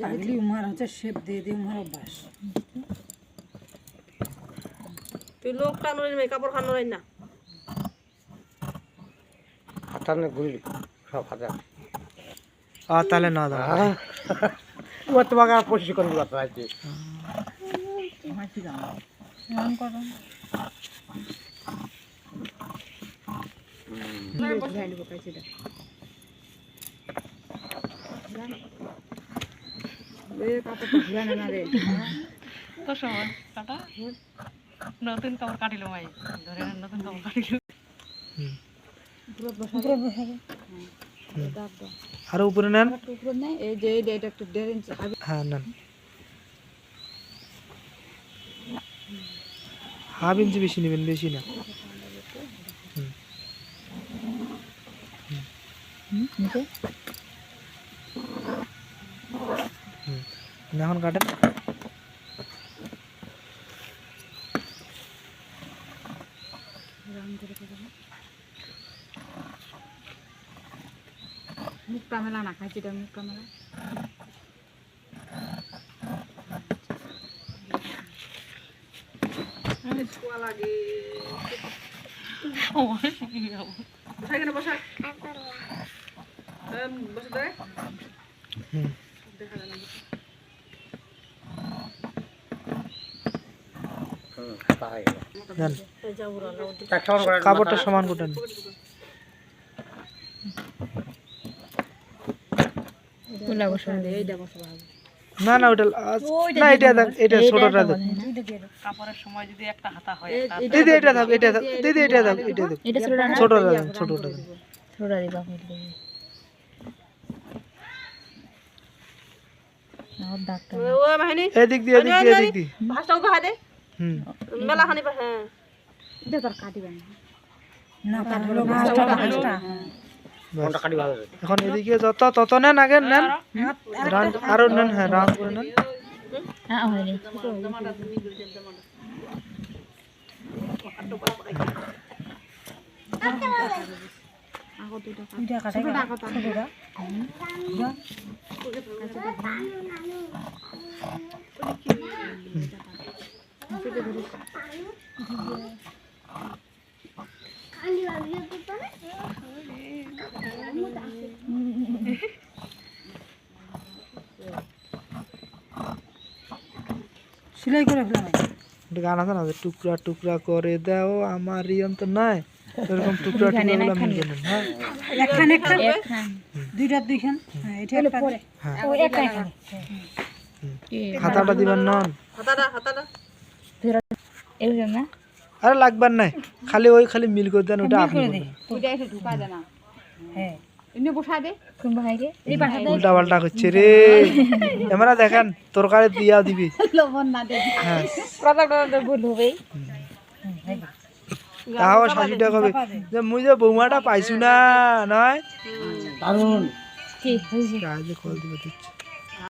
পাগলি উমার হচ্ছে শেপ দিয়ে দিয়ে উমার অভ্যাস। তুই লোক টানুরি মেয়ে কাপড় খানো না। টানে ঘুরি সব হাতে আর তাহলে না দাও ও তোমাকে আর প্রশিক্ষণ দিবা তো আজকে। তো কাটা নতুন কাপড় কাটিল মাই। ধরে নেন নতুন কাপড় কাটিল। আরও উপরে নেন। এই যে এটা একটু দেড় ইঞ্চি হ্যাঁ নেন। হাফ ইঞ্চি বেশি নেবেন বেশি না। হুম। হুম। হুম। এখন কাটেন মুখটা মেলা না খাইছি এটা মুখটা মেলা ছোয়া লাগে সময় শিখে যাব বসা এখানে বসা এম, বসে দে হুম। দেখা যায় না হুম তাই নেন এই যা উড়া লাউ দি চারটা করে কাপড়টা সমান করে না না ওটা না এটা দেখ এটা ছোটটা দেখ। কাপড়ের সময় যদি একটা হাতা হয় দিদি এটা থাক এটা থাক দিদি এটা থাক এটা এটা ছোটটা না? ছোটটা দেন ছোটটা দিবা ডাক্তার ও বাহিনী এদিক দিয়ে এদিক দিয়ে এদিক দিয়ে। ভাষাও দে। হুম মেলা হ্যাঁ। না কাটলো মাছটা মাছটা এখন এদিকে যত তত নেন আগে নেন। আরও নেন হ্যাঁ রান করে নেন। হ্যাঁ কাটাই ছোটটা সেলাই করে ফেলাম। একটা গান আছে না যে টুকরা টুকরা করে দাও আমার ইয়ন তো নাই? এরকম টুকরা টুকরা গুলো মিলবে না। হ্যাঁ একখান একখান। দুইটা দুইখান। হ্যাঁ এটা একটা হ্যাঁ। ও একটা এখানে হাতাটা দিবেন নন হাতাটা হাতাটা এরকম না? আরে লাগবার নাই। খালি ওই খালি মিল করে দেন ওটা আপনি ওইটা এসে ঢুকা দে না। হ্যাঁ। এমনি বসা দে কোন ভাইকে এই পাঠা দে উল্টা পাল্টা করছে রে। আমরা দেখেন তরকারি দিয়া দিবি। লবণ না দে হ্যাঁ। প্রথমটা ভুল হবেই। তাও শাশুটা কবে যে মুই যে বৌমাটা পাইছু না নয়? দারুণ কি হয়েছে কাজে কল দিবে দিচ্ছে।